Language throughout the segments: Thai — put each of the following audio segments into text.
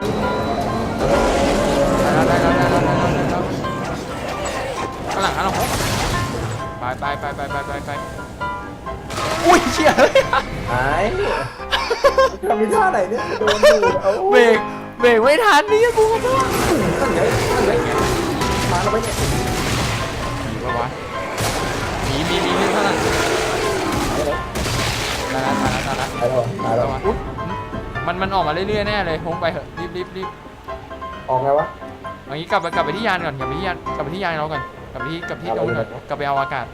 ได้แล้ได้แล้ได้แล้ได้แล้วได้แล้วข้างหลังข้างหลังผมไปไปไปไปไปไปไปอุ้ยเชี่ยเลยหายทำมีท่าไหนเนี่ยโดนดูดเอาเบรกเบรกไม่ทันนี่กูขอโทษตั้งไงตั้งไงมาแล้วไหมเนี่ยมีปะวะมีมีมีมีเท่านั้นได้แล้วได้แล้วได้แล้วตายแล้วตายแล้วมันมันออกมาเรื่อยๆแน่เลยพงไปเถอะ รีบรีบรีบออกไงวะ เอางี้กลับไปกลับไปที่ยานก่อนกลับไปที่ยานกลับไปที่ยานเราก่อนกลับไปที่กลับที่เอาตรงไป นู้นก่อนเลยกลับไปเอาอากาศ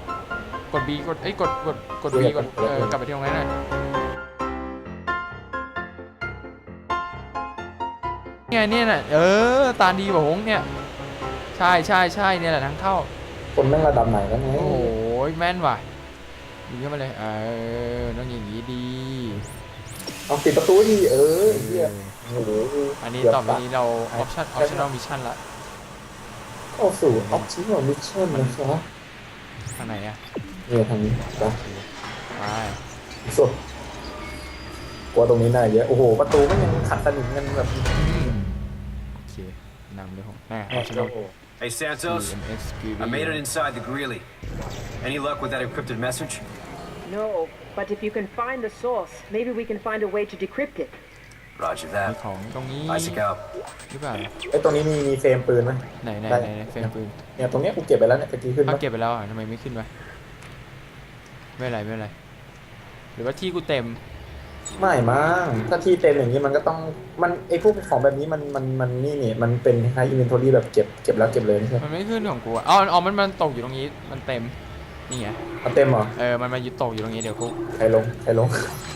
กด B กดเอ้ยกดกดกด B กดเออกลับไปที่ตรงนั้นเลยนี่ไงเนี่ยน่ะเออตาดีกว่าหงเนี่ยใช่ใช่ใช่เนี่ยแหละทางเข้า คนแม่งระดับไหนกันไงโอ้โหแม่นว่ะยิงเข้ามาเลยเออต้องอย่างนี้ดี เอาปิดประตูดิเออเฮีย โอ้โห อันนี้ เกืบ ต่อไป ตาย นี้เรา option optional mission ละ เข้าสู่ออปชั่นมิชชั่นนะครับ ทางไหนอะ เนี่ยทางนี้นะ ไป สุดกลัวตรงนี้น่าเยอะ โอ้โห ประตูมันยังขัดสนิมกันแบบ โอเคนำเลยผมแน่ optional Hey Santos, EMS I made it inside the Greeley. Any luck with that encrypted message? No, but if you can find the source, maybe we can find a way to decrypt it. Roger มี that. ของตรงนี้ Isaac out. หรือเปล่าไอ้ตรงนี้มีมีเฟรมปืนไหม ไหนไหนได้ไหนไหนเฟรมปืนเนี่ยตรงเนี้ยกูเก็บไปแล้วเนี่ยตะกี้ขึ้นเอาปะเก็บไปแล้วอะทำไมไม่ขึ้นวะไม่เป็นไรไม่เป็นไรหรือว่าที่กูเต็มไม่มั้งถ้าที่เต็มอย่างนี้มันก็ต้องมันไอ้พวกของแบบนี้มันมันมันนี่นี่มันเป็นคล้ายอินเวนทอรี่แบบเก็บเก็บแล้วเก็บเลยไม่ใช่มันไม่ขึ้นของกูอะอ๋ออ๋อมันมันตกอยู่ตรงนี้มันเต็มนี่ไงมันเต็มเหรอเออมันมายึดตกอยู่ตรงนี้เดี๋ยวกูใครลงใครลง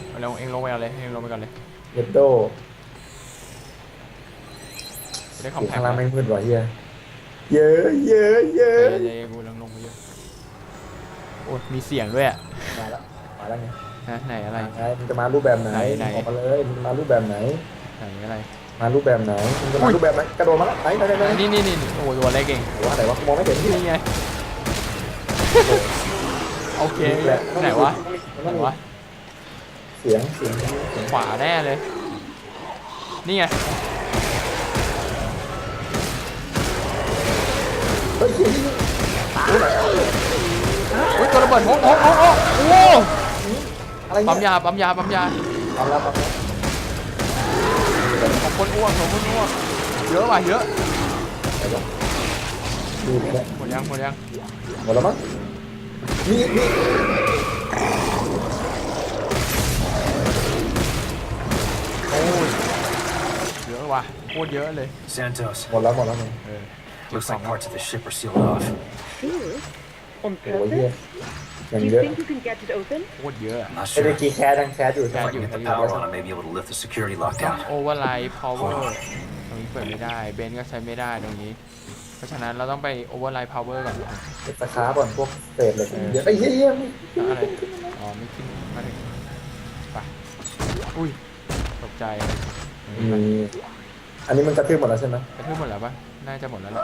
เอาลงเองลงไปเอาเลยเองลงไปก่อนเลย เยดโดจะได้คออมยู่แพคข้างล่างไม่มืดว่ะเฮียเยอะเยอะเยเออะอเดี๋ยวกูลงลงไปเยอะโอ้ยมีเสียงด้วยอะมาแล้วมาแล้วไงฮะไหนอะไร ไงมึงจะมารูปแบบไหนไหนไหนออกมาเลยมึงมารูปแบบไหน ไหนอะไรมารูปแบบไหนมึงจะมารูปแบบไหนกระโดดมาแล้วไหนไหนไหนไหนนี่นี่นี่โอ้ยตัวเล็กเองไหนวะไหนวะกูมองไม่เห็นที่นี่ไงโอเคแหละไหนวะมันไหนต้องมีวะ เสียงเสียงขวาแน่เลย นี่ไงเฮ้ยเสียงนี่อุ้ยตัวระเบิดโอ้โหโอ้โหโอ้โหอะไรปั๊มเนี่ยยาปั๊มยาปั๊มยาปั๊มแล้วปั๊มแล้วของคนอ้วกของคนอ้วกเยอะว่ะเยอะดูเนี่หมดยังหมดยังหมดแล้วมั้งนี่นี่ ยเยอะว่ะโคตรเยอะเลย Santos, หมดแล้วหมดแล้วมึงเออเก็บ looks สอง like แล้ว parts of the ship are sealed off. Sealed? On โอ้ยเฮีย purpose? อย่าง Do เย you อะ think you can get it open? โคตรเยอะอะ I'm not ไอ้ sure. เมื่อกี้แคสยังแคสอยู่ If I can get the power on, I may be able to lift the security lockdown. โอเวอร์ไลท์พาวเวอร์ตรงนี้เปิดไม่ได้ เบนก็ใช้ไม่ได้ตรงนี้ เพราะฉะนั้นเราต้องไปโอเวอร์ไลท์พาวเวอร์ก่อนเก็บตะขาบก่อนพวกเศษเหล็กเยอะไอ้เฮียเฮียมึงอะไร อ๋อ ไม่ขึ้นมาเลยไปอุ้ยตก ใจมีอันนี้มันกระทืบหมดแล้วใช่ไหมกระทืบหมดแล้วปะน่าจะหมดแล้วแหละ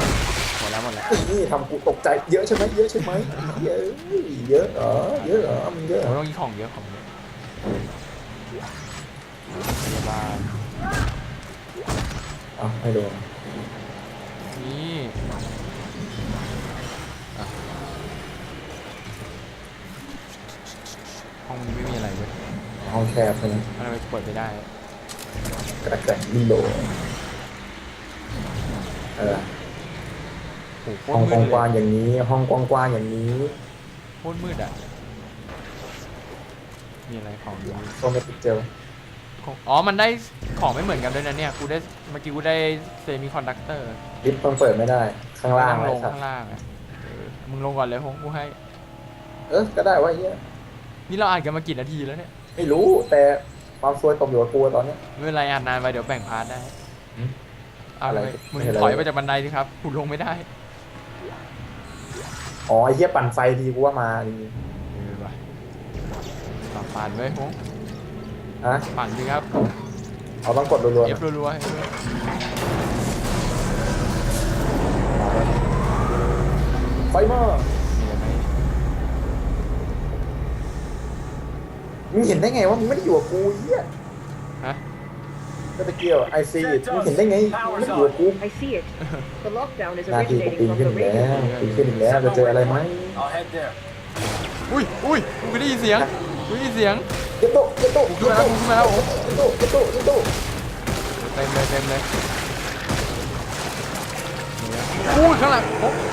หมดแล้วหมดแล้วไอ้นี่ทำกูตกใจเยอะใช่ไหมเยอะใช่ไหมเยอะเยอะเหรอเยอะเหรอมึงเยอะเหรโอ้อต้องมีของเยอะของเยอะพยาบาลอ้าวไม่โดนนี่อะห้องนี้ไม่มีอะไรเว้ยห้องแคบใช่ไหมทำไมเปิดไม่ได้ กระแกะลิโลเออโอ้โหโคห้องตรมืดกว้างเลยๆอย่างนี้ ห้องกว้างๆอย่างนี้โคตรมืดอะ มีอะไรของอยู่โซเมติกเจลของอ๋อ มันได้ของไม่เหมือนกันด้วยนะเนี่ย กูได้เมื่อกี้กูได้เซมิคอนดักเตอร์ลิฟต์มันเปิดไม่ได้ ข้างล่างลเลยงครับ ข้างล่างอะเออมึงลงก่อนเลยพงกูให้ เออก็ได้วะไอ้เหี้ยนี่เราอ่านกันมากี่นาทีแล้วเนี่ย ไม่รู้แต่ ความซวยตกอยู่กับกูตอนเนี้ย ไม่เป็นไรอ่านนานไปเดี๋ยวแบ่งพาร์ทได้อืมเอาอะไร เลยมึงไม่เห็นอะไรถอยไปจากบันไดสิครับกูลงไม่ได้อ๋อไอ้เหี้ยปั่นไฟทีกูว่ามาจริงเออว่ะปั่นปั่นไว้พงๆฮะปั่นสิครับเอาต้องกดรัวๆเอฟนะรัวๆให้ด้วยไฟมามีอะไรไหม มึงเห็นได้ไงว่ามึงไม่ได้อยู่กับกูไอ้เหี้ยฮะ ก็ตะเกียวไอซีมึงเห็นได้ไงไม่อยู่กับกู I see it. The lockdown is หนาทีกู originating ปีน from ขึ้น the อีกแล้ว radio. ปีนขึ้นอีกแล้วจะเจออะไรไหม I'll head there. อุ้ยอุ้ยกูได้ยินเสียงกูได้ยินเสียง เจ็บโตเจ็บโตกูขึ้นมาแล้วกูขึ้นมาแล้วโอ้เจ็บโตเจ็บโตเจ็บโตเต็มเลยเต็มเลยอุ้ยข้างหลังโอ้มี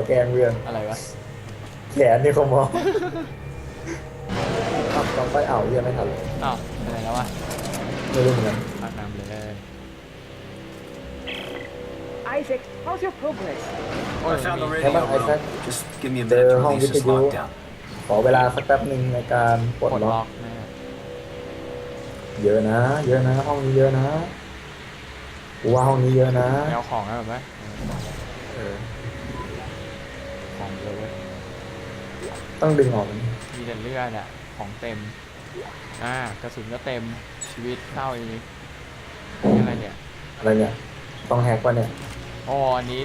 มาแกล้งเพื่อนอะไรวะแขนนี่เขามองขับต้องไปอ่าวเยี่ยไม่ทันเลยอ้าวไปไหนแล้ววะไม่รู้เหมือนกันพักน้ำเลย Isaac, how's your progress? โอ้ย I found the มี radio Hey, man, I room. said- Just give me a The minute to home release this with you. lockdown. ขอเวลาสักแป๊บหนึ่งในการปลดกดล็ล็ออกกแน่เยอะนะ เยอะนะ ห้องนี้เยอะนะกูว่าห้องนี้เยอะนะไปเอาของแล้วแบบไหมเออ ของเลยเว้ยต้องดึงออกมีแต่เลือดอะของเต็ม อ่ากระสุนก็เต็มชีวิตเศร้าอีกนี่อะไรเนี่ยอะไรเนี่ย ต้องแฮกป่ะเนี่ยอ๋ออันนี้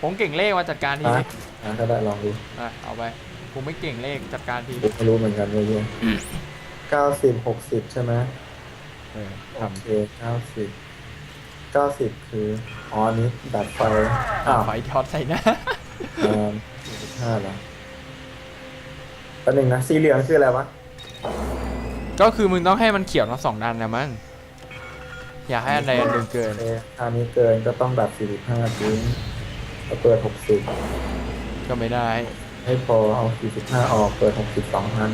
ผมเก่งเลขมาจัดการทีฮะนี้อะถ้าได้ลองดูอะเอาไปผมไม่เก่งเลขจัดการทีกูไม่รู้เหมือนกันเลยเนี่ยเก้าสิบหกสิบใช่ไหมเออโอทำเคเก้าสิบเก้าสิบคืออ๋ออันนี้ดัดไฟอ้าวไฟช็อตใส่หน้า อ่าสิบห้าแล้วแป๊บหนึงนะสีเหลืองคืออะไรวะก็คือมึงต้องให้มันเขียวทั้งสองด้านนะมั้งอย่าให้อันใดอันหนึ่งเกิโอนเคอันนี้เกินก็ต้องดัดสี่สิบห้าทิ้งแล้วเปิดหกสิบก็ไม่ได้ ให้พอเอาสี่สิบห้าออกเปิดหกสิบสองอัน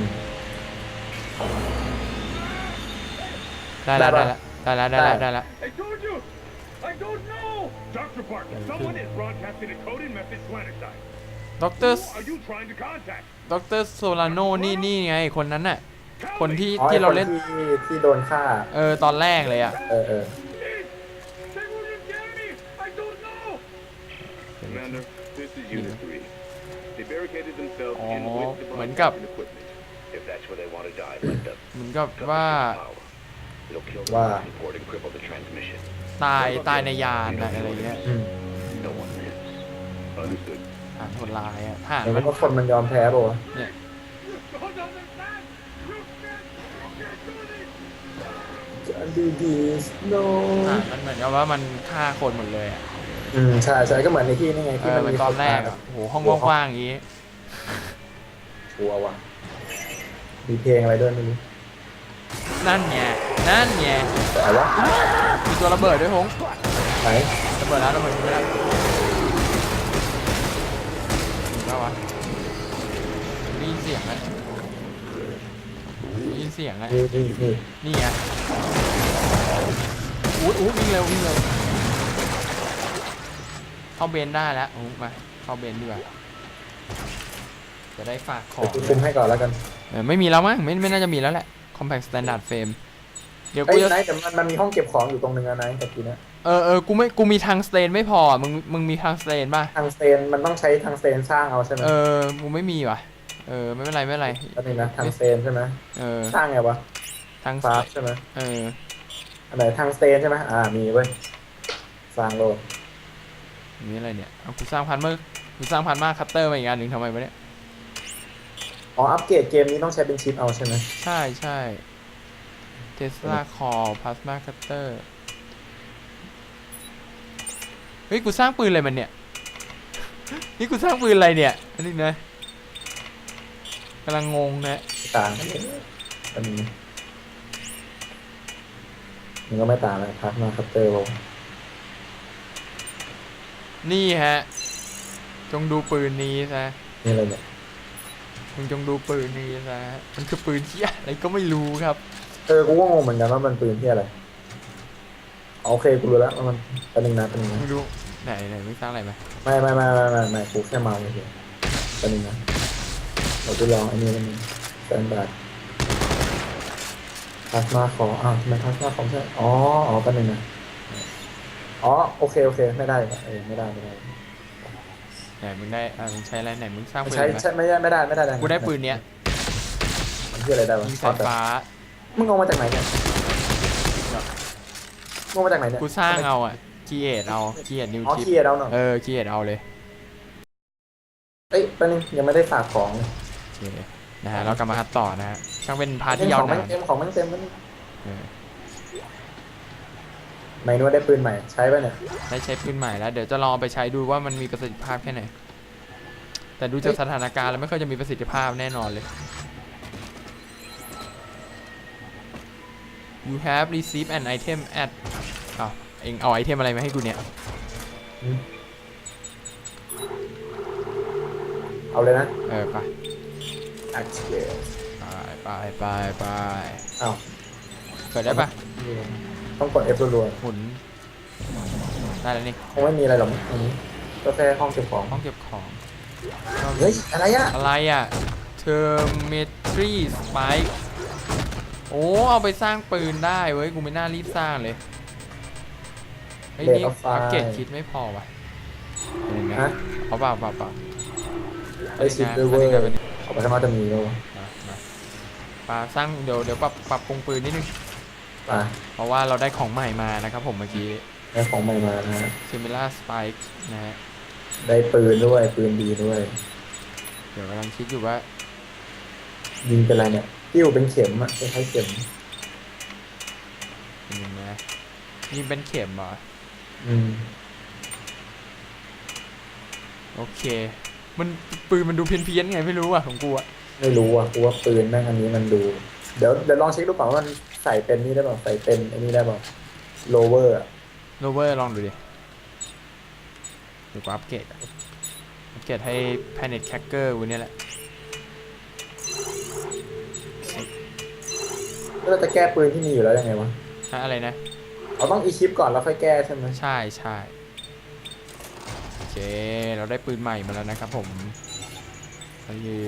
ได้แล้วได้ได้ปะแล้วได้แล้วได้แล้วได้แล้ว I told you! I don't know! Dr. Parker, someone is broadcasting a coded message to Anastai. ด็อกเตอร์ Who are you trying to contact? ด็อกเตอร์โซลาโนนี่นี่ไงคนนั้นน่ะ Tell คน me. ที่อ๋อที่เราเล่น ไอ้คที่ที่โดนฆ่า เออ ตอนแรกเลยอะ เออเออ Please! They wouldn't get me! I don't know! Commander, this is Unit 3. They barricaded themselves Oh, in with the เหมือนกับ broadcasting equipment. If that's where they want to die, let them. เหมือนกับว่า It'll kill the Wow. life support and cripple the transmission. ตายตายในยานอะอะไรเงี้ยอืม No one lives. Understood. อ่านโหดร้ายอะผ่านแล้วมันก็คนมันยอมแพ้ป่ะวะเนี่ย You don't understand! You can't, you can't do this! จะดีดีโนอ่านมันเหมือนกับว่ามันฆ่าคนหมดเลยอะอืมใช่ใช่ก็เหมือนในที่นี่ไงเอที่อมันเหมือนมีตอนแรกคอะตายโหห้องกว้างๆอย่างงี้ ชัวร์ว่ะมีเพลงอะไรด้วยไม่รู้นั่นไงนั่นไงแต่อะไรวะมี ตัวระเบิดด้วยพงไหนระเบิดแล้วระเบิดไปแล้วถึงแล้ววะได้ยินเสียงอะได้ยินเสียงอะนี่นี่นี่นี่ไงอู้อู้วิ่งเร็ววิ่งเร็วเข้าเบนได้แล้วอู้มาเข้าเบนดีกว่าจะได้ฝากขอเดี๋ยวงกูคุมให้ก่อนแล้วกันเออไม่มีแล้วมั้งไม่ไม่น่าจะมีแล้วแหละ compact standard frame เดี๋ยวไอ้กูยจะไหนแต่มันมันมีห้องเก็บของอยู่ตรงนึงอะไหนตะกี้เนี้ยเออเออกูไม่กูมีทางสเตนไม่พออะมึงมึงมีทางสเตนป่ะ ทางสเตนมันต้องใช้ทางสเตนสร้างเอาใช่ไหมเออกูไม่มีว่ะ เออไม่เป็นไรไม่เป็นไรแล้วนี่นะทางสเตนใช่ไหมเออสร้างไงวะทางฟาสใช่ไหมเอออันไหนทางสเตนใช่ไหมอ่ามีเว้ยสร้างโลดนี่อะไรเนี่ยเอากูสร้างพันเมื่อกูสร้างพันมากคัตเตอร์มาอีกอันหนึ่งทำไมวะเนี่ย อ๋ออัปเกรดเกมนี้ต้องใช้เป็นชิปเอาใช่ไหมใช่ใช่ เทสลาคอร์พลาสมาคัตเตอร์ เฮ้ย กูสร้างปืนอะไรมันเนี่ย นี่กูสร้างปืนอะไรเนี่ย อันนี้นะกำลังงงนะต่างอันนี้มันก็ไม่ต่างเลยพักมาคัตเตอร์ลงนี่ฮะ จงดูปืนนี้ซะนี่อะไรเนี่ย มึงจงดูปืนนี้ซะมันคือปืนที่อะไรก็ไม่รู้ครับ เออกูก็งงเหมือนกันว่ามันปืนที่อะไรโอเคกูรู้แล้วว่ามันเป็นหนึ่งนะเป็นหนึ่งนะไม่รู้ไหนไหนมึงสร้างอะไรไหมไม่ไม่ไม่ไม่ไม่ไม่กูแค่เมาเฉยๆเป็นหนึ่งนะเราจะลองไอ้นี่กันงสแตนดาร์ดพลาสมาขออ้าวทำไมพลาสมาของใช่อ๋ออ๋อเป็นหนึ่งนะอ๋อโอเคโอเคไม่ได้ว่ะเออไม่ได้ไม่ได้ไหนมึงได้อะมึงใช้อะไรไหนมึงสร้างปืนใช้ไหมใช้ไม่ได้ไม่ได้ไม่ได้กูได้ปืนเนี้ยมันคืออะไรได้วะยิงสายฟ้า มึงเอามาจากไหนเนี่ยมึงเอามาจากไหนเนี่ยกูสร้างเอาอะคีเอทเอาคีเอทนิวอ๋อชิปเคลียร์แล้วเนาะเออคีเอทเอาเลยเอ้ยแป๊บนึงยังไม่ได้ฝากของโอเคนะฮะเรากลับมาคัดต่อนะฮะช่างเป็นพาร์ทเต็ที่มยาขวองแม่นางนเต็มของแม่งเต็มมันเออไหนนู้นได้ปืนใหม่ใช้ไปเนี่ย ได้ใช้ปืนใหม่แล้ว เดี๋ยวจะลองเอาไปใช้ดูว่ามันมีประสิทธิภาพแค่ไหนแต่ดูจากสถานการณ์แล้วไม่ค่อยจะมีประสิทธิภาพแน่นอนเลย you have received an item at อ้าวเองเอาไอเทมอะไรมาให้กูเนี่ย เอาเลยนะเออไปอัดเชียร์ไปไปไปไปอ้าวเปิดได้ปะต้องกด F รัวหมุนได้แล้วนี่ๆคงไม่มีอะไรหรอกอันนี้ก็แค่ห้องเก็บของห้องเก็บของ เฮ้ยอะไรอะอะไรอะ Termetry Spike โอ้เอาไปสร้างปืนได้เว้ยกูไม่น่ารีบสร้างเลยเฮ้ยนี่อัปเกรดคิดไม่พอว่ะเห็นไหมฮะ เอาเปล่าเปล่าเปล่าไอซิดเวอร์เอาไปทำมาจะมีแล้วมามาปาสร้างเดี๋ยวเดี๋ยวปรับปรับปรุงปืนนิดนึงป่ะเพราะว่าเราได้ของใหม่มานะครับผมเมื่อกี้ได้ของใหม่มานะฮะ Similar Spike นะฮะ ได้ปืนด้วยปืนดีด้วย เดี๋ยวกำลังคิดอยู่ว่ายิงเป็นอะไรเนี่ย ติ้วเป็นเข็มอะคล้ายๆเข็มเป็นยังไงยิงเป็นเข็มเหรอ อืมโอเค มันปืนมันดูเพี้ยนๆไงไม่รู้อะของกูอะไม่รู้อะกูว่าปืนแม่งอันนี้มันดู เดี๋ยวเดี๋ยวลองเช็คดูก่อนว่ามันใส่เป็นนี่ได้เปล่าใส่เป็นไอันนี้ได้เปล่าโลเวอร์อะโรเวอร์ลองดูดิเดี๋ยวกูอัปเกรดอะอัปเกรดให้ Planet Cracker กูเนี่ยแหละ เราจะแก้ปืนที่มีอยู่แล้วยังไงวะฮะอะไรนะ เราต้องอีคิปก่อนแล้วค่อยแก้ใช่ไหมใช่ใช่โอเค เราได้ปืนใหม่มาแล้วนะครับผมอันนี้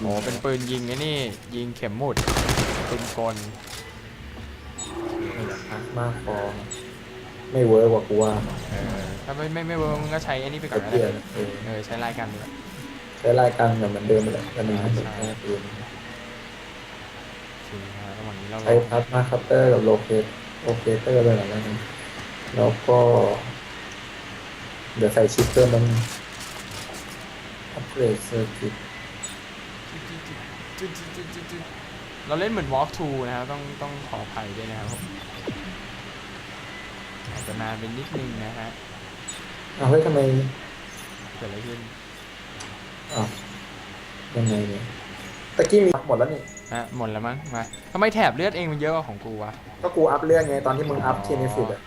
โอ้เป็นปืนยิงไอ้นี่ ยิงเข็มหมุดปืนกลอะมากพอไม่เวิร์กว่ากูว่าเออถ้าไม่ไม่ไม่เวิร์กมึงก็ใช้ไอ้นี่ไปก่อนก็เปลี่ได้ยนเออเออใช้ลายกันเลยใช้รายการแบบเหมือนเดิมไปเลยกันนะใช่ แก้ปืนโอเคนะฮะระหว่างนี้เราใช้พัดมาคัตเตอร์กับโลเคตโลเคเตอร์เลยหรอแล้วกันแล้วก็ เดี๋ยวใส่ชิปเพิ่มมันอัปเกรดเซอร์กิตเราเล่นเหมือน Walk 2นะครับต้องต้องขออภัยด้วยนะครับผมอาจจะนานเป็นนิดนึงนะฮะอ้าวเฮ้ยทำไมเกิดอะไรขึ้นอ้าวยังไงเนี่ยตะกี้มีหมดแล้วนี่ ฮะหมดแล้วมั้งมาทำไมแถบเลือดเองมันเยอะกว่าของกูวะก็กูอัพเรื่องไงตอนที่มึงอัพอ๋อเทียนิฟิตอะ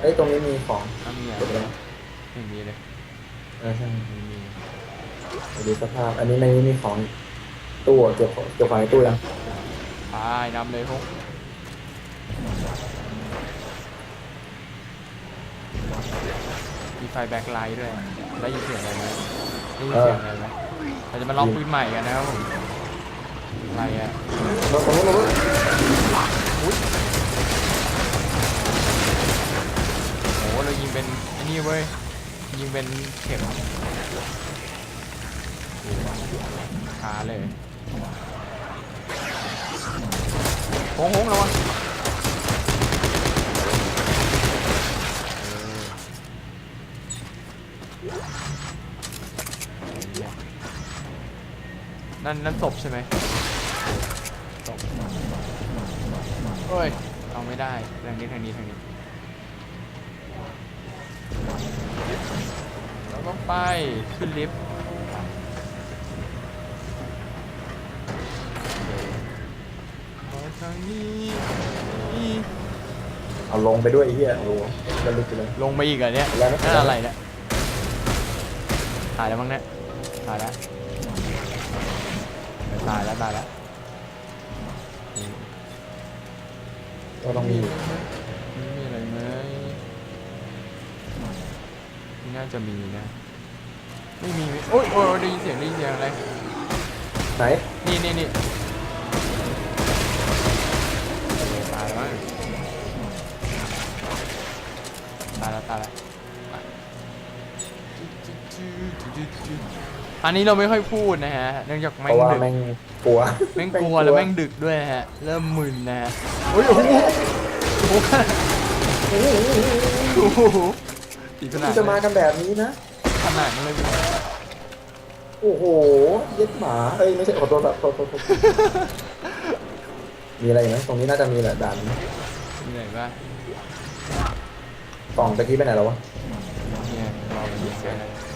เอ้ยตรงนี้มีของถ้ามีอะเก็บแล้วไม่มีเลยเออใช่ไม่มีไปดูสภาพ อันนี้ในนี้มีของตู้อะเก็บของเก็บของในตู้ยังไปนำเลยพวกมีไฟแบ็คไลท์ด้วยได้ยินเสียงอะไรไหมได้ยินเสียงอะไรไหม เราจะมาลองปืนใหม่กันนะครับผมอะไรอะรถของรถรถโอ้เรายิงเป็นไอ้นี่เว้ยยิงเป็นเข็มขาเลยโค้งโค้งระวัง นั่นนั่นศพใช่ไหมศพเฮ้ยเอาไม่ได้ทางนี้ทางนี้ทางนี้ เราต้องไปขึ้นลิฟต์ไปทางนี้นี่เอาลงไปด้วยไอ้เหี้ยโอ้โหจะลึกไปเลย ลงไปอีกเหรอเนี่ยแล้วนะ นั่นอะไรเนี่ยตายแล้วมั้งเนี่ยตายแล้วเออ ตายแล้วตายแล้วก็ต้องมีมีอะไรไหมไม่น่าจะมีนะ ไม่มีโอ้ยโอ้ยได้ยินเสียงได้ยินเสียงอะไร ไหน นี่นี่นี่ตายแล้วมั้งตายแล้วตายแล้ว อันนี้เราไม่ค่อยพูดนะฮะเนื่องจากเพแม่งราะว่าดึกแม่งกลัวแม่งกลัวแล้วแม่งดึกด้วยนะฮะเริ่มมึนนะฮะโอ้ยโอ้โหโอ้โหโอ้โหตีขนาดจะมากันแบบนี้นะ ขนาดนั้นเลย โอ้โห เย็ดหมา เอ้ยไม่ใช่ขอโทษครับโทษโทษโทษมีอะไรอีกไหมตรงนี้น่าจะมีแหละด่านนี้มีไหนบ้างกล่องตะกี้ไปไหนแล้ววะเนี่ยรอมันเย็นใช่ไหมมี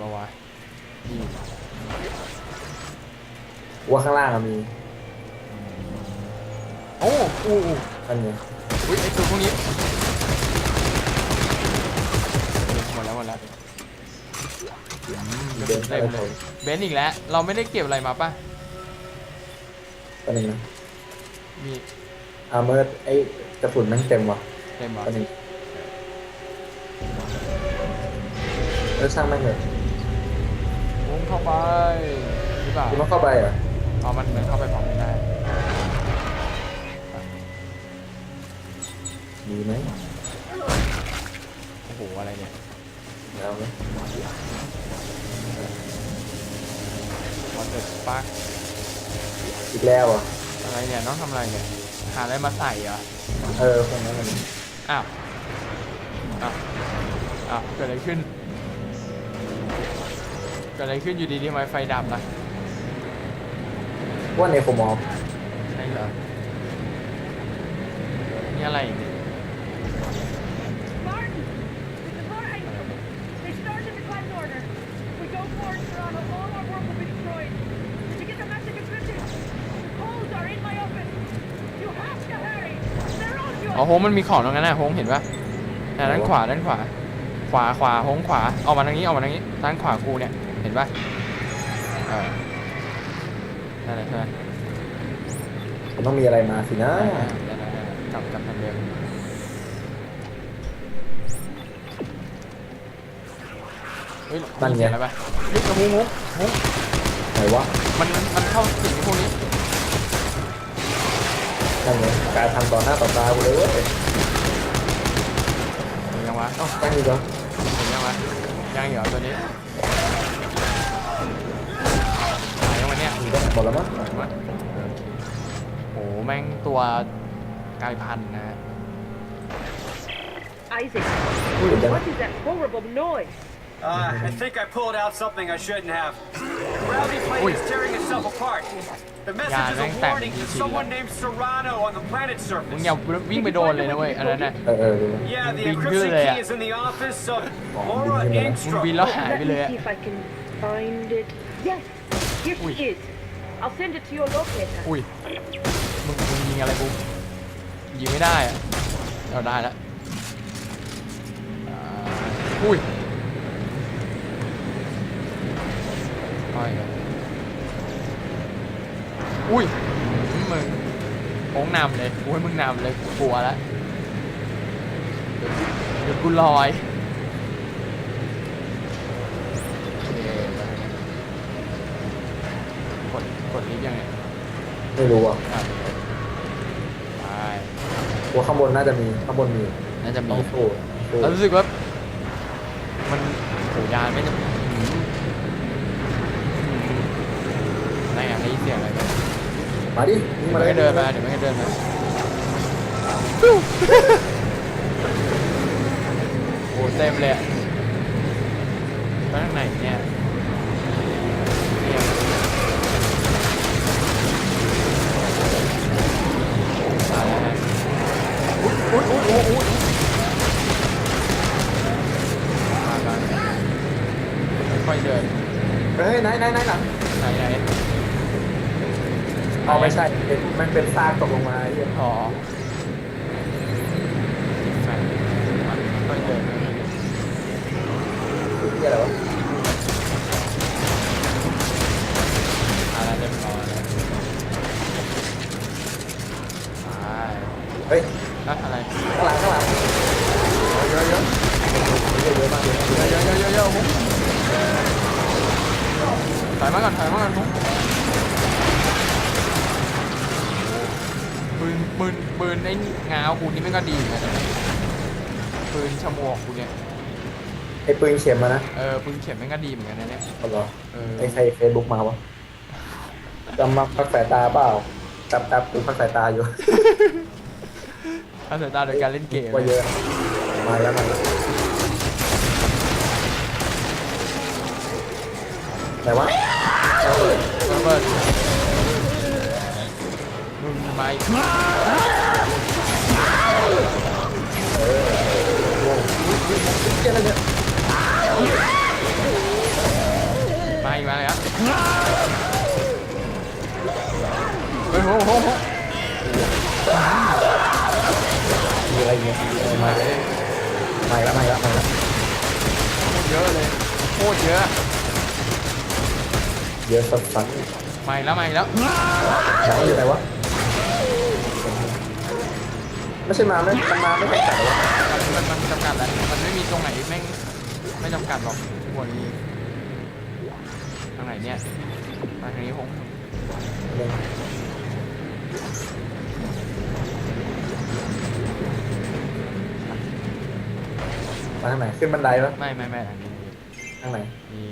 ปะวะนี่ว่าข้างล่างอะมีโอ้อู้อู้อันนี้อุ้ยไอตัวพวกนี้หมดแล้วหมดแล้วอืมเดินเต็มไปเลยเบนซ์อีกแล้ว เราไม่ได้เก็บอะไรมาป่ะอันนึงนะมีอาร์เมอร์ไอ้กระสุนแม่งเต็มว่ะเต็มเหรออันนึงเออช่างแม่งเลยวง เข้าไปหรือเปล่าคุณต้องเข้าไปเหรอเอามันมันเข้าไปพร้อมกันได้มีไหมโอ้โหอะไรเนี่ยแล้วไหมวอเตอร์สปาร์อีกแล้วอะอะไรเนี่ยน้องทำอะไรเนี่ยหาอะไรมาใส่เหรอเออพวกนั้นมันอ้าวอ้าวอ้าวเกิดอะไรขึ้นเกิดอะไรขึ้นอยู่ดีๆทำไมไฟดับล่ะว่าเนโครมอร์ฟใช่เหรอนี่อะไรอีกเนี่ย Martin! This is Martin! They started the climb order. If we go forward, Toronto, all our work will be destroyed. Did you get the message encrypted? The codes are in my office. You have to hurry. They're on you. อ๋อโฮงมันมีของตรงนั้นนะโฮงเห็นปะอะด้านขวาด้านขวา ขวาขวาโฮงขวาออกมาทางนี้ออกมาทางนี้ด้านขวากูเนี่ยเห็นปะเออนั่นแหละใช่ไหมมันต้องมีอะไรมาสินะได้ได้ได้กลับกลับทางเดิมเฮ้ยนั่นไงเห็อะไรปะเฮ้ยโฮงโฮงโฮงไหนวะมันมันมันเข้าถึงพวกนี้ นั่นไงกลายทำต่อหน้าต่อตากูเลยเว้ยเห็นยังวะเอ้าตั้งอีกเหรอเห็นยังวะยังเหรอตัวนี้ หายยังวะเนี่ยมีก็หมดแล้วมั้งโอ้แม่งตัวกลายพันธุ์นะฮะ Isaac, อุ้ยเดี๋ยว what is that horrible noise? Uh, I think I pulled out something I shouldn't have. The Rowdy plane Oi. is tearing itself apart. The Yeah, message is nang a tạm warning đi to chỉ someone là- named Serrano on the planet มึง surface. อย่าวิ่งไปโดนเลยนะเว้ยอันนั้นน่ะเออเออดู Yeah, the Big encryption good, yeah. key is in the office of Oh, Laura big good. มึงบิน Ingstrom. แล้วหาย Let ไป me เลยอะ see if I can find it. Yes, here Ui. she is. I'll send it to your locator. อุ้ยมึงมึงยิงอะไรกูยิงไม่ได้อะเอาได้แล้วอ่าอุ้ยไปเลยอุ้ยมึงโค้งนำเลยกูให้มึงนำเลยกูกลัวแล้วเดี๋ยวกูลอยโอเค กดกดลิฟต์ยังไงไม่รู้อะอะไปว่าข้างบนน่าจะมีข้างบนมีน่าจะมีต้องสู้สู้เรารู้สึกว่า มันโหยานไม่จะหืมอะไรอะได้ยินเสียงอะไรไหมมาดินี่มาเดี๋ยวเลยไม่ให้เดินมาเดี๋ยวไม่ให้เดินมาโอ้เต็มเลยอะไปทางไหนเนี่ยเนี่ย อุ๊ยอุ๊ยอุ๊ยอุ๊ยมามาค่อยๆเดินเฮ้ยไหนไหนไหนหลังไหนไหนเอาไม่ใช่เป็นมันเป็นซากตกลงมาไอ้เหี้ยอ๋อใช่ค่อยๆเดิน คือที่อะไรวะ เยอะเยอะมากเลยเยอะเยอะเยอะเยอะผมถอยมาก่อนถอยมาก่อนผมปืนปืนปืนไอ้งาวกูนี่ไม่ก็ดีเหมือนกันนะปืนฉมวกกูเนี่ยไอ้ปืนเข็มมานะเออปืนเข็มแม่ก็ดีเหมือนกันนะเนี่ยเอาเหรอเออไอ้ใครเฟซบุ๊กมาวะจำมาพักสายตาเปล่าจับจับกูพักสายตาอยู่ถ้าสายตาโดยการเล่นเกมว่าเยอะมาแล้วมาแล้ว ไหนวะระเบิดมึงมาอีกเจ๊อะไรเนี่ยมาอีกมาเลยครับเฮ้ยโหโหโหมีอะไรเงี้ยเออมาเลยมาแล้วมาแล้วมาแล้วเยอะเลยโคตรเยอะ เยอะสัสสัสมาอีกแล้วมาอีกแล้วไหนอยู่ไหนวะ ไม่ใช่มาไม่มันมาไม่เป็นสายวะมันมันจำกัดแหละมันไม่มีตรงไหนแม่งไม่จำกัดหรอกทุกวันนี้ทางไหนเนี่ยมาทางนี้คงมาทางไหนขึ้นบันไดปะไม่ไม่ไม่ทางนี้ทางไหนนี่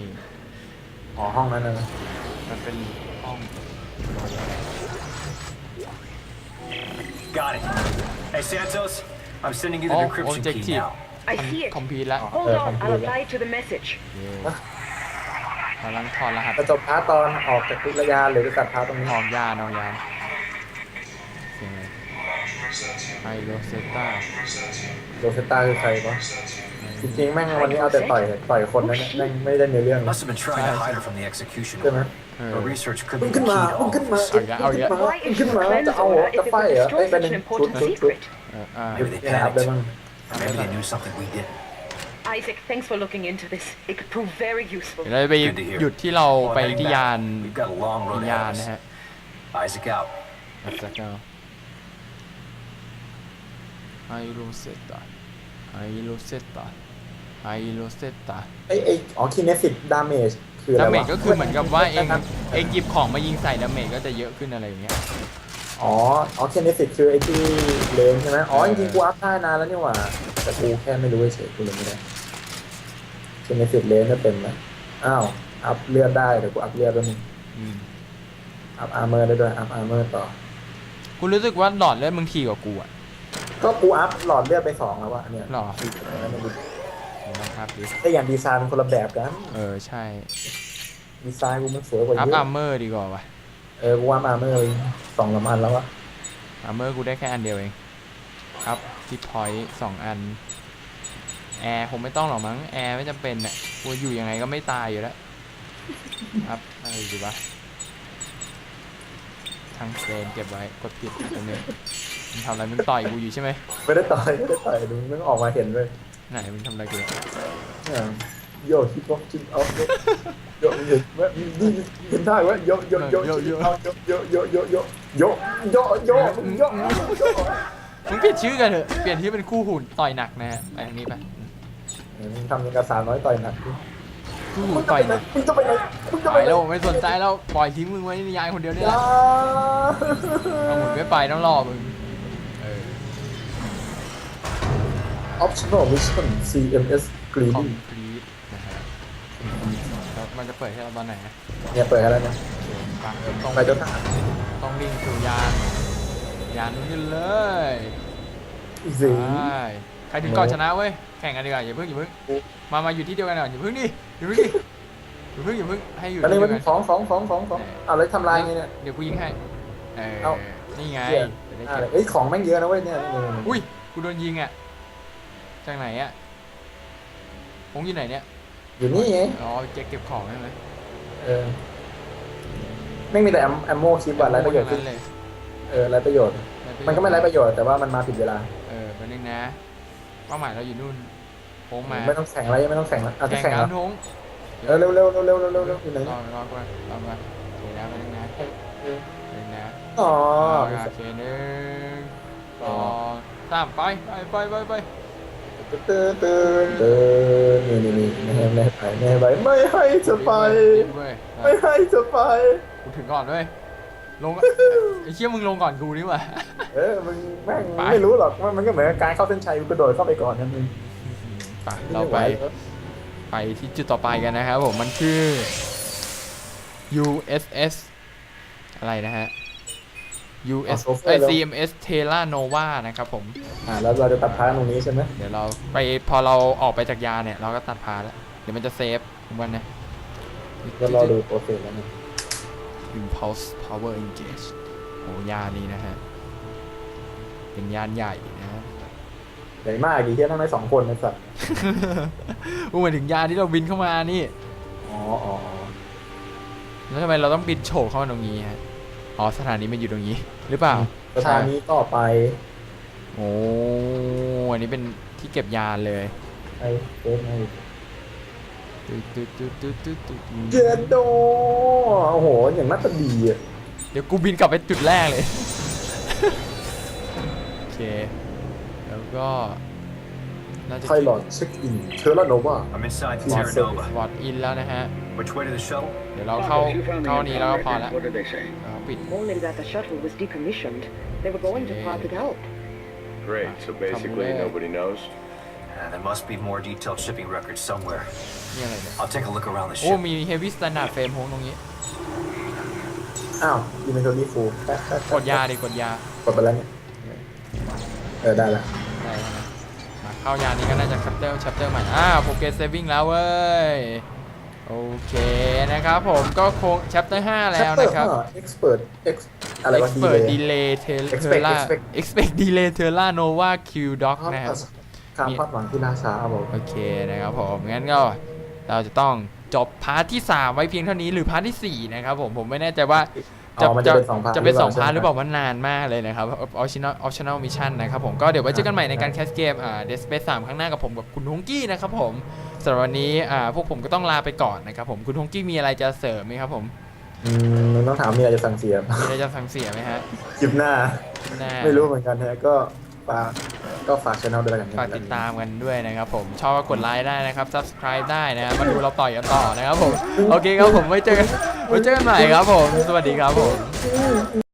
อ๋อห้องนั้นนะมันเป็นห้อง Got it. Hey, Santos, I'm sending you อ๋ the อ decryption key objective now. I see it. คอมพิวแล้ว Hold Uh, on, I'll computer. apply to the message. กำลังถอดรหัสจะจบพาร์ตตอนออกจากระยะหรือจะตัดพาร์ตตรงนี้ออกยานออกยานเสียงอะไรไฮโลเซต้าโรเซต้าคือใครวะ จริงๆแม่งวันนี้เอาแต่ต่อยต่อยคนนะเนี่ยแม่งไม่ได้ในเรื่องนะ Must have been trying to hide her from the execution. ใช่ไหมเออ Her research could มึ be ง the ขึ้น key มา to มึง all ขึ้นมา this. เอาอีกแล้วเอาอีกแล้วมึงขึ้นมาจะเอาเหรอจะไฟเหรอไอ้ยเป็นชุดชุดชุดชุดเอออ่า Maybe they เนี่ยอัพได้ panicked. บ้าง Or maybe they knew something we didn't. Isaac, thanks for looking into this. It could prove very useful. เดี๋ยวเราจะไป Good to hear. หยุดที่เรา Well, ไป heading ที่ back. ยาน We've got a long วิ road ญ ahead ญาณ of นะ us. ฮะ Isaac out. อัศจรรย์ไฮโลเซต้าไฮโลเซต้า ไฮโลเซต้าไอ้ไอ้อ๋อคินเนสิตดาเมจคืออะไรดาวะเมจก็คือเหมือนกับว่าเองเองหยิบของมายิงใส่ดาเมจก็จะเยอะขึ้นอะไรอย่างเงี้ย อ๋ออ๋อคินเนสิตคือไอ้ที่เลนใช่ไหมอ๋อเออจริงๆกูอัพได้นานแล้วนี่หว่าแต่กูแค่ไม่รู้เฉยๆกูเลยไม่ได้คินเนสิตเลนจะเป็นไหมอ้าวอัพเลือดได้เดี๋ยวกูอัพเลือดแล้วมึงอืมอัพอาร์เมอร์ได้ด้วยอัพอาร์เมอร์ต่อ กูรู้สึกว่าหลอดเลือดมึงทีกว่ากูอะก็กูอัพหลอดเลือดไปสองแล้ววะเนี่ยหรอ เออมันดู เดี๋ยวนะครับดิแต่อย่างดีไซน์มันคนละแบบกันเออใช่ดีไซน์กูมันสวยกว่าอัพเยอาอะร์เมอร์ดีกว่าวะเออกูว่าอาร์เมอร์สองสามอันแล้ววะอาร์เมอร์กูได้แค่อันเดียวเองครับทิปพอยต์สองอันแอร์คงไม่ต้องหรอกมั้งแอร์ไม่จำเป็นอะกูอยู่ยังไงก็ไม่ตายอยู่แล้วครับอะไรดีวะทางเฟรมเก็บไว้กดผิดตรงนี้มึงทำอะไรมึงต่อยกูอยู่ใช่ไหมไม่ได้ต่อยไม่ได้ต่อยดูมึงออกมาเห็นเลย ไหนมึงทำอะไรกูเนี่ยเนี่ยโยคิดว่าจินเอาโยโยโยเว้ยนี่เห็นได้เว้ยโยโยโยโยโยโยโยโยโยโยโยโยมึงโยมึงเปลี่ยนชื่อกันเถอะเปลี่ยนที่เป็นคู่หุ่นต่อยหนักนะฮะไปทางนี้ไปมึงทำยังกสาวน้อยต่อยหนักคู่หุ่นต่อยหนักมึงจะไปไหนมึงจะไปแล้วไม่สนใจแล้วปล่อยทิ้งมึงไว้ในยายคนเดียวนี่แหละเอาหมุนไม่ไปต้องรอมึง เออ optional mission CMS คอม cleaning พลีทนะฮะแล้วมันจะเปิดให้เราตอนไหนอะเนี่ยเปิดให้แล้วเนี่ยปังต้องไปจนหาต้องวิ่งสู่ยาน ยานนู้นกันเลยสิ ใช่ใครถึงก่อนชนะเว้ย แข่งกันดีกว่าอย่าเพิ่งอย่าเพิ่ง มา มาอยู่ที่เดียวกันก่อนอย่าเพิ่งดิอย่าเพิ่งดิอย่าเพิ่งอย่าเพิ่งให้อยู่อันที่นี้เดีมัยวนกันของของของของของเอาเลยทำลายไงเนี่ย เดี๋ยวกูยิงให้ เออ เอ้านี่ไงเหี้ยจะได้อ่าเก็บเอ้ยของแม่งเยอะนะเว้ยเนี่ยเนี่ยเนี่ยอุ้ย กูโดนยิงอะ จากไหนอะผมอยู่ไหนเนี่ย อยู่นี่ไงอ๋อเก็บเก็บของใช่ไหมเออไม่งมีแต่แอมโมคิดว่าไรประโยชน์โอ้ขึ้นงเลยเออไรประโยชน์ มันก็ไม่ไรประโยชน์แต่ว่ามันมาผิดเวลา เออแป๊บนึงนะเป้าหมายเราอยู่นู่นโค้งมาไม่ต้องแข่งอะไรไม่ต้องแข่งแล้วเอาจะแข่งแข่งกัแล้นวทงเออเร็วเร็วเร็วเร็วเร็วเร็วเร็วอยู่ไหนรอรอก่อนรอก่อนโอเคนะแป๊บนึงนะแป๊บนึงนะอ๋อโอเคหนึ่งสองสามไปไปไปไปไป ตื่นตื่นตื่นนี่นี่นี่ไม่ให้ไม่ให้ไปไม่ให้ไปไม่ให้จะไปรีบเว้ไม่ให้จะไป กูถึงก่อนด้วยลงไอ้เชี่ยมึงลงก่อนกูนี่หว่า เออมึงแม่งไป ไม่รู้หรอกว่ามันก็เหมือนกับการเข้าเส้นชัยกูกระโดดเข้าไปก่อนนั่นเองไปเราไป ไปที่จุดต่อไปกันนะครับผมมันคือ USS อะไรนะฮะ US เอาโซเฟอร์เอ้ยแล้ว CMS Terra Nova นะครับผม อ่าแล้วเราจะตัดพาร์ทตรงนี้ใช่ไหมเดี๋ยวเราไปพอเราออกไปจากยานเนี่ย เราก็ตัดพาแล้ว เดี๋ยวมันจะเซฟทุกวันนะแล้วรอดูโปรเซสแล้วนะ Impulse Power Engage โอ้ยานนี้นะฮะ เป็นยานใหญ่นะฮะ ใหญ่มากกี่เที่ยนั่งได้สองคนในสัตว์อู้หมายถึงยานที่เราบินเข้ามานี่ อ๋ออ๋ออ๋อแล้วทำไมเราต้องบินโฉบเข้ามาตรงนี้ฮะ อ๋อสถานีมันอยู่ตรงนี้ หรือเปล่าสถานีต่อไปโอ้อันนี้เป็นที่เก็บยานเลยไอ้เฟิร์สไอ้ตุ๊ดตุ๊ดตุ๊ดตุ๊ดตุ๊ดตุ๊ดเจนโดโอ้โหอย่างน่าจะดีอะเดี๋ยวกูบินกลับไปจุดแรกเลย โอเค แล้วก็น่าจะไพลอตเช็คอินเทอร์ลโนวา I'm inside the Wow. Terra Nova. วอร์ดอินแล้วนะฮะ Which way to the shuttle? เดี๋ยวเราเข้า You found the เข้านี้แล้วก็พอ Empire, แล้ว and What did they say? เรา ปิด Only that the shuttle was decommissioned. They were going to park it out. Great. So basically, Somewhere. nobody knows. Uh, there must be more detailed shipping records somewhere. นี่อะไรเนี่ย I'll take a look around the โอ้ ship. มีเฮฟวี่สแตนดาร์ดเฟรมโฮงตรงนี้ อ้าวอินเวนทอรี่ฟูลแป๊บแป๊บกดยาดิกดยากดไปแล้วเนี่ยเออได้แล้วได้แล้วนะมาเข้ายานนี้ก็น่าจะชัปเตอร์ชัปเตอร์ใหม่อ่าโปรเกรสเซฟิงแล้วเว้ย โอเคนะครับผมก็คงชัปเตอร์5แล้วนะครับเอ็กซ์เปิดเอ็กซ์อะไรวะ expert ดี delay Tel- Expect- Terra expect expect delay Terra Nova Q Doc นะครับการคาดหวังที่ล่าช้าครับผมโอเคนะครับผมงั้นก็เราจะต้องจบพาร์ทที่ 3 ไว้เพียงเท่านี้หรือพาร์ทที่ 4 นะครับผมผมไม่แน่ใจว่า อ๋อมันจะเป็นสองพาร์ทจะเป็นสองหรือเปล่าพาร์ทหรือเปล่ามันนานมากเลยนะครับ optional optional mission นะครับผมก็เดี๋ยวไว้เจอกันใหม่ในการแคสเกมอ่า Dead Space 3ข้างหน้ากับผมกับคุณฮงกี้นะครับผมสำหรับวันนี้อ่าพวกผมก็ต้องลาไปก่อนนะครับผมคุณฮงกี้มีอะไรจะเสริมไหมครับผมอืมต้องถามมีอะไรจะสั่งเสียมีอะไรจะสั่งเสียไหมฮะคลิปหน้าหน้าไม่รู้เหมือนกันฮะก็ฝาก ก็ฝากช่องด้วยแล้วกันฝากติดตามกันด้วยนะครับผมชอบก็กดไลค์ได้นะครับ subscribe ได้นะครับมาดูเราต่อยกันต่อนะครับผม โอเคครับผมไว้เจอกันไว้เจอกันใหม่ครับผม สวัสดีครับผม